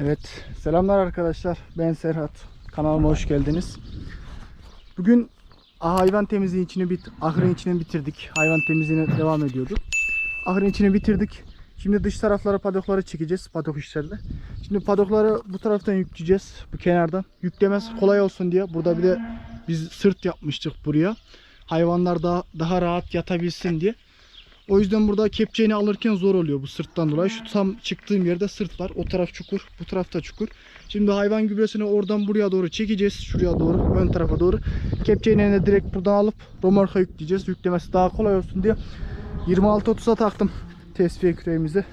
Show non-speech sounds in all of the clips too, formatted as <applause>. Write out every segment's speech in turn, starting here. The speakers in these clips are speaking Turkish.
Evet, selamlar arkadaşlar. Ben Serhat. Kanalıma hoş geldiniz. Bugün hayvan temizliği içini bit ahırın içini bitirdik. Hayvan temizliğine devam ediyorduk. Ahırın içini bitirdik. Şimdi dış taraflara padokları çekeceğiz. Padok işlerle. Şimdi padokları bu taraftan yükleyeceğiz. Bu kenardan. Yüklemez kolay olsun diye. Burada bir de biz sırt yapmıştık buraya. Hayvanlar daha, daha rahat yatabilsin diye. O yüzden burada kepçeğini alırken zor oluyor bu sırttan dolayı. Şu tam çıktığım yerde sırt var. O taraf çukur, bu tarafta çukur. Şimdi hayvan gübresini oradan buraya doğru çekeceğiz. Şuraya doğru, ön tarafa doğru. Kepçeğini de direkt buradan alıp romorka yükleyeceğiz. Yüklemesi daha kolay olsun diye 26-30'a taktım tesviye küreğimizi.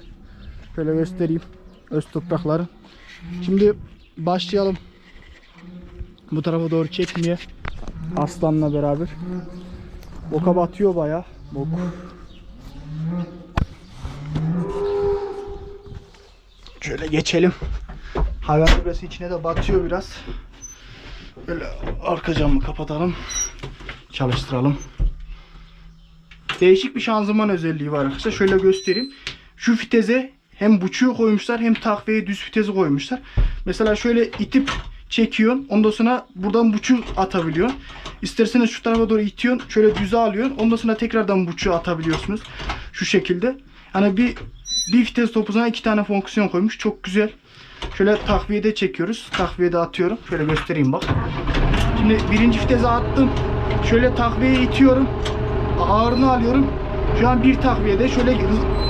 Şöyle göstereyim öz toprakları. Şimdi başlayalım bu tarafa doğru çekmeye. Aslanla beraber. Boka batıyor bayağı. Bok. Şöyle geçelim. Hayvan gübresi içine de batıyor biraz. Böyle arka camı kapatalım. Çalıştıralım. Değişik bir şanzıman özelliği var arkadaşlar. Şöyle göstereyim. Şu viteze hem buçuğu koymuşlar hem takviye düz vitesi koymuşlar. Mesela şöyle itip çekiyorsun. Ondan sonra buradan buçuk atabiliyor. İsterseniz şu tarafa doğru itiyorsun. Şöyle düze alıyorsun. Ondan sonra tekrardan buçuğu atabiliyorsunuz. Şu şekilde. Hani bir bir vites topuzuna iki tane fonksiyon koymuş. Çok güzel. Şöyle takviyede çekiyoruz. Takviyede atıyorum. Şöyle göstereyim bak. Şimdi birinci vitese attım. Şöyle takviyeye itiyorum. Ağırını alıyorum. Şu an bir takviyede şöyle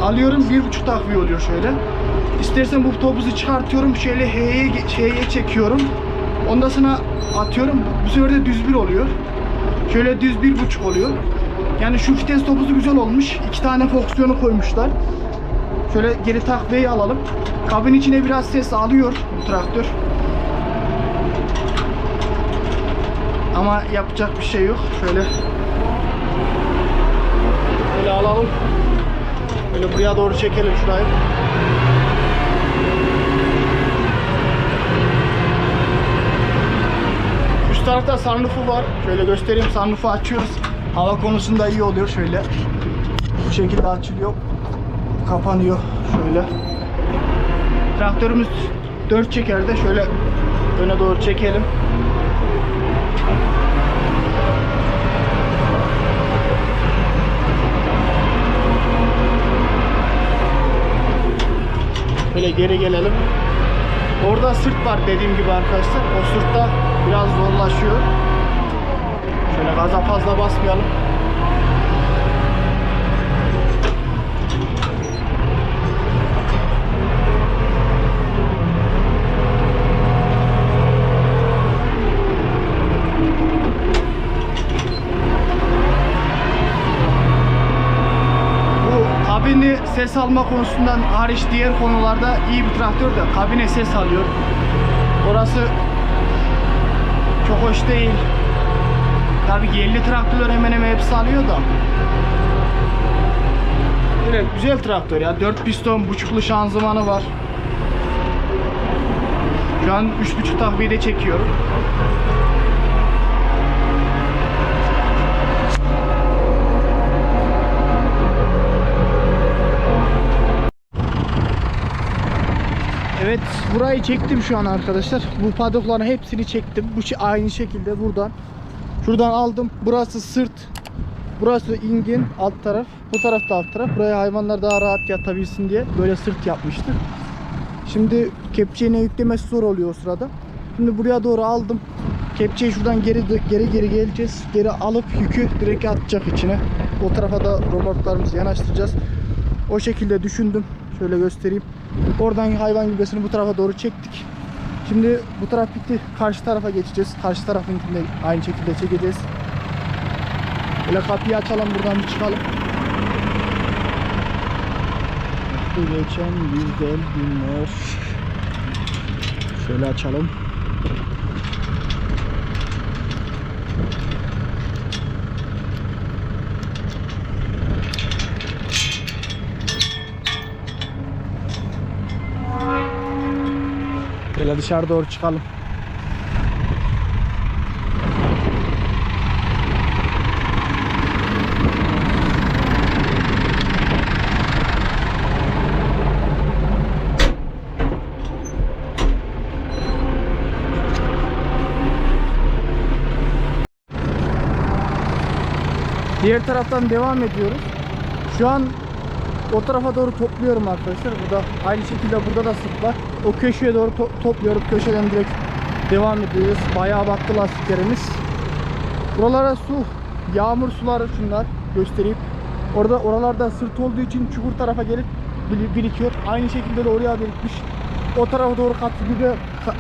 alıyorum. Bir buçuk takviye oluyor şöyle. İstersen bu topuzu çıkartıyorum. Şöyle H'ye H'ye çekiyorum. Ondan sonra atıyorum. Bu sefer de düz bir oluyor. Şöyle düz bir buçuk oluyor. Yani şu vites topuzu güzel olmuş. İki tane fonksiyonu koymuşlar. Şöyle geri takviyeyi alalım. Kabin içine biraz ses alıyor bu traktör. Ama yapacak bir şey yok. Şöyle Böyle alalım. Böyle buraya doğru çekelim şurayı. Tarafta sunroofu var. Şöyle göstereyim. Sunroofu açıyoruz. Hava konusunda iyi oluyor şöyle. Bu şekilde açılıyor. Kapanıyor şöyle. Traktörümüz 4 çekerde şöyle öne doğru çekelim. Böyle geri gelelim. Orada sırt var dediğim gibi arkadaşlar. O sırtta biraz zorlaşıyor. Şöyle gaza fazla basmayalım. Bu kabini ses alma konusundan hariç diğer konularda iyi bir traktör de kabine ses alıyor. Orası çok hoş değil. Tabii ki 50 traktörler hemen hemen hepsi alıyor da. Böyle güzel traktör ya. 4 piston buçuklu şanzımanı var. Şu an 3.5 takviyede çekiyorum. Evet burayı çektim şu an arkadaşlar. Bu padokların hepsini çektim. Bu aynı şekilde buradan. Şuradan aldım. Burası sırt. Burası ingin alt taraf. Bu tarafta alt taraf. Buraya hayvanlar daha rahat yatabilsin diye böyle sırt yapmıştır. Şimdi kepçeyle yüklemesi zor oluyor o sırada. Şimdi buraya doğru aldım. Kepçeyi şuradan geri geri geri geleceğiz. Geri alıp yükü direkt atacak içine. O tarafa da romorklarımızı yanaştıracağız. O şekilde düşündüm. Şöyle göstereyim. Oradan hayvan gübresini bu tarafa doğru çektik. Şimdi bu taraf bitti. Karşı tarafa geçeceğiz. Karşı tarafınkini de aynı şekilde çekeceğiz. Böyle kapıyı açalım buradan bir çıkalım. Bu geçen güzel günler. Şöyle açalım. Şöyle dışarı doğru çıkalım. Diğer taraftan devam ediyoruz. Şu an o tarafa doğru topluyorum arkadaşlar. Burada aynı şekilde burada da sık var. O köşeye doğru to- topluyorum. Köşeden direkt devam ediyoruz. Bayağı battı lastiklerimiz. Buralara su, yağmur suları şunlar göstereyim. Orada oralarda sırt olduğu için çukur tarafa gelip bir- birikiyor. Aynı şekilde de oraya birikmiş. O tarafa doğru kat bir de ka-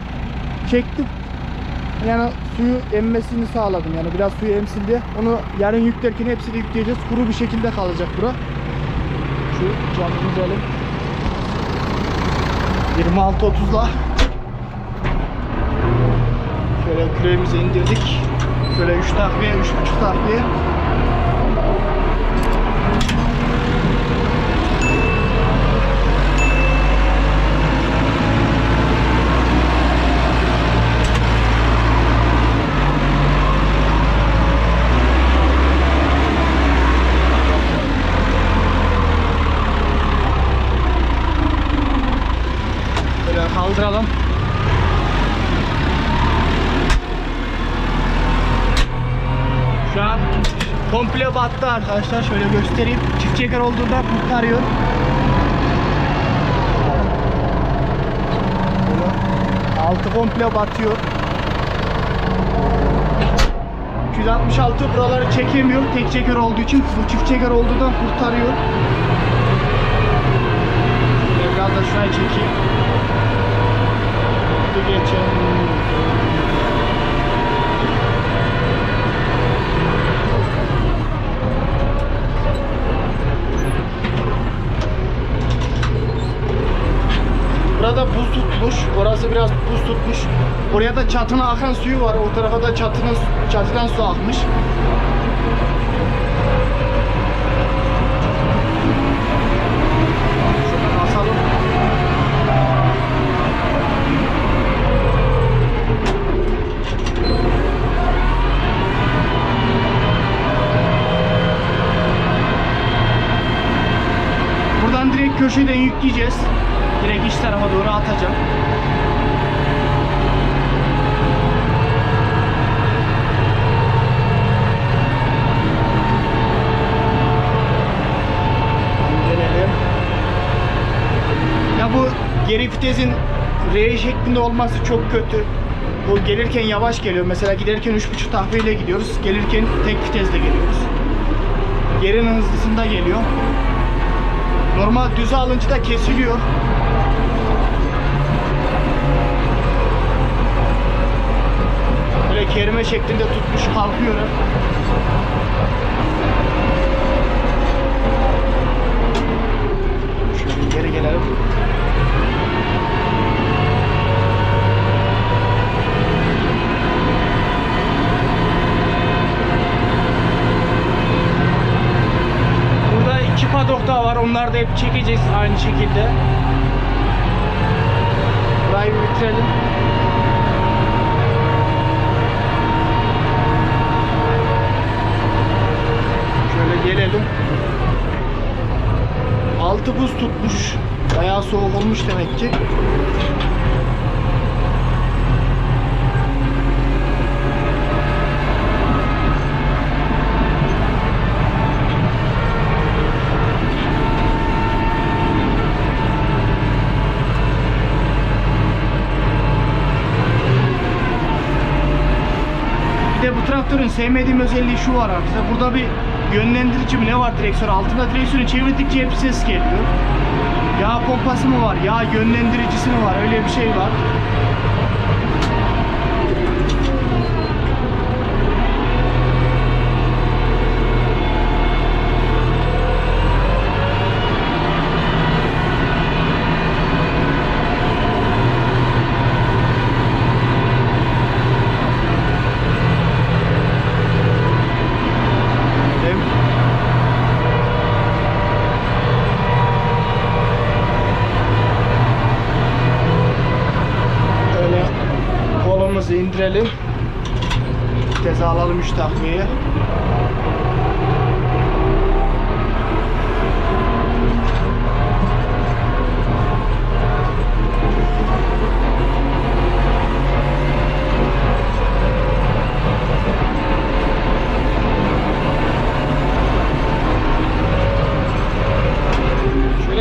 çektim. Yani suyu emmesini sağladım. Yani biraz suyu emsin diye. Onu yarın yüklerken hepsini yükleyeceğiz. Kuru bir şekilde kalacak bura. Şu camımızı alalım. 26-30'la Şöyle küreğimizi indirdik. Şöyle 3 takviye, 3,5 takviye. Kaldıralım. Şu an komple battı arkadaşlar. Şöyle göstereyim. Çift çeker olduğunda kurtarıyor. Altı komple batıyor. 266 buraları çekemiyor. Tek çeker olduğu için bu çift çeker olduğundan kurtarıyor. Biraz da şuraya çekeyim. Geçelim. Burada buz tutmuş. Orası biraz buz tutmuş. Oraya da çatına akan suyu var. O tarafa da çatının çatıdan su akmış. Direkt köşeden yükleyeceğiz. Direkt iç tarafa doğru atacağım. Ya bu geri vitesin R şeklinde olması çok kötü. Bu gelirken yavaş geliyor. Mesela giderken 3.5 tahviyle gidiyoruz. Gelirken tek vitesle geliyoruz. Gerinin hızlısında geliyor. Normal düz alınca da kesiliyor. Böyle kerime şeklinde tutmuş kalkıyor. Şöyle geri gelelim. Burada iki padok daha var. Onları da hep çekeceğiz aynı şekilde. Burayı bitirelim. Şöyle gelelim. Altı buz tutmuş. Bayağı soğuk olmuş demek ki. Traktörün sevmediğim özelliği şu var arkadaşlar. Burada bir yönlendirici mi ne var direksiyon altında direksiyonu çevirdikçe hep ses geliyor. Yağ pompası mı var? Yağ yönlendiricisi mi var? Öyle bir şey var. Değil mi? Öyle kolumuzu indirelim. Vitesi alalım 3 takviye.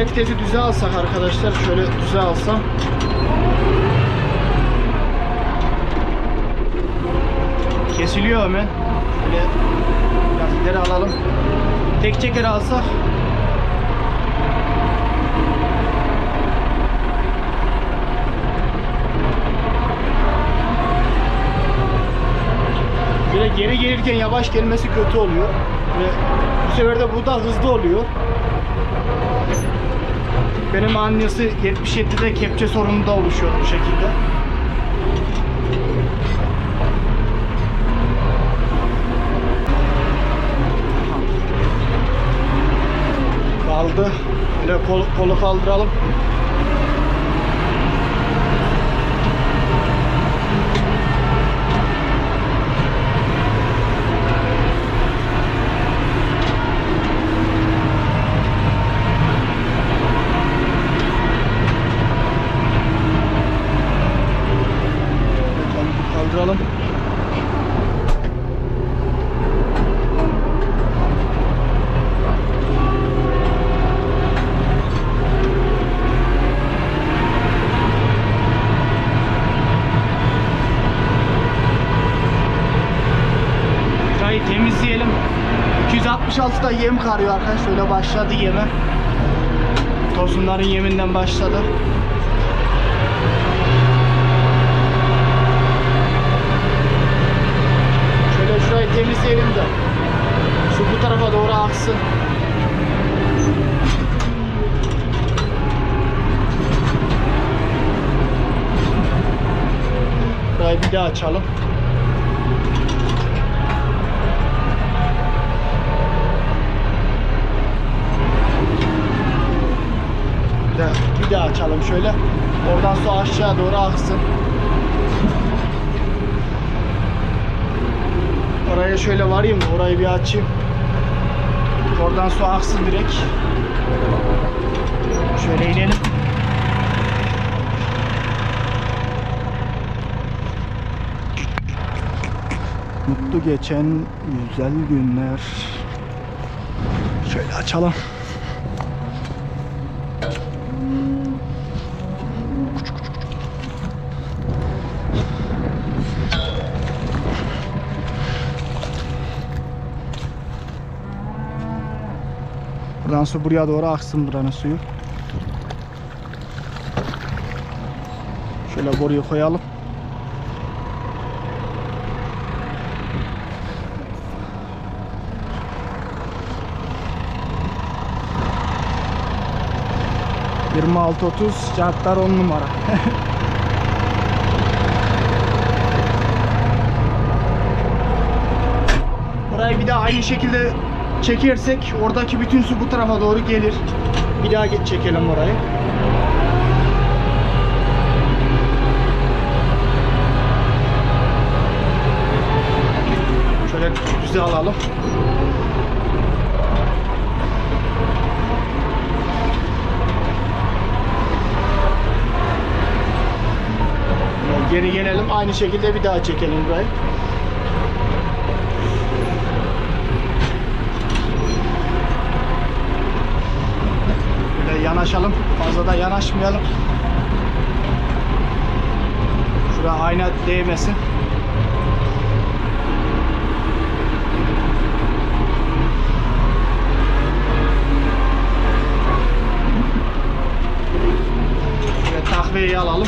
Vitesi düze alsak arkadaşlar. Şöyle düze alsam. Kesiliyor hemen. Şöyle biraz ileri alalım. Tek çeker alsak. Böyle geri gelirken yavaş gelmesi kötü oluyor. Ve bu sefer de bu da hızlı oluyor. Benim annesi 77'de kepçe sorunu da oluşuyor bu şekilde. Kaldı. Böyle kol, kolu. Kaldıralım. Burayı temizleyelim. 266'da yem karıyor arkadaşlar. Şöyle başladı yeme. Tosunların yeminden başladı. Şöyle şurayı temizleyelim de su bu tarafa doğru aksın. Burayı bir daha açalım. Bir daha, açalım şöyle. Oradan su aşağı doğru aksın. Oraya şöyle varayım mı? Orayı bir açayım. Oradan su aksın direkt. Şöyle inelim. Mutlu geçen güzel günler. Şöyle açalım. Buradan su buraya doğru aksın buranın suyu. Şöyle boruyu koyalım. Yirmi altı otuz Caddar on numara. <laughs> Burayı bir daha aynı şekilde çekersek oradaki bütün su bu tarafa doğru gelir. Bir daha geç çekelim orayı. Şöyle düze alalım. Geri gelelim. Aynı şekilde bir daha çekelim burayı. Böyle yanaşalım. Fazla da yanaşmayalım. Şuraya ayna değmesin. Şöyle takviyeyi alalım.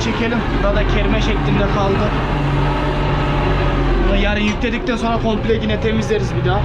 şöyle çekelim. Burada da kerme şeklinde kaldı. Bunu yarın yükledikten sonra komple yine temizleriz bir daha.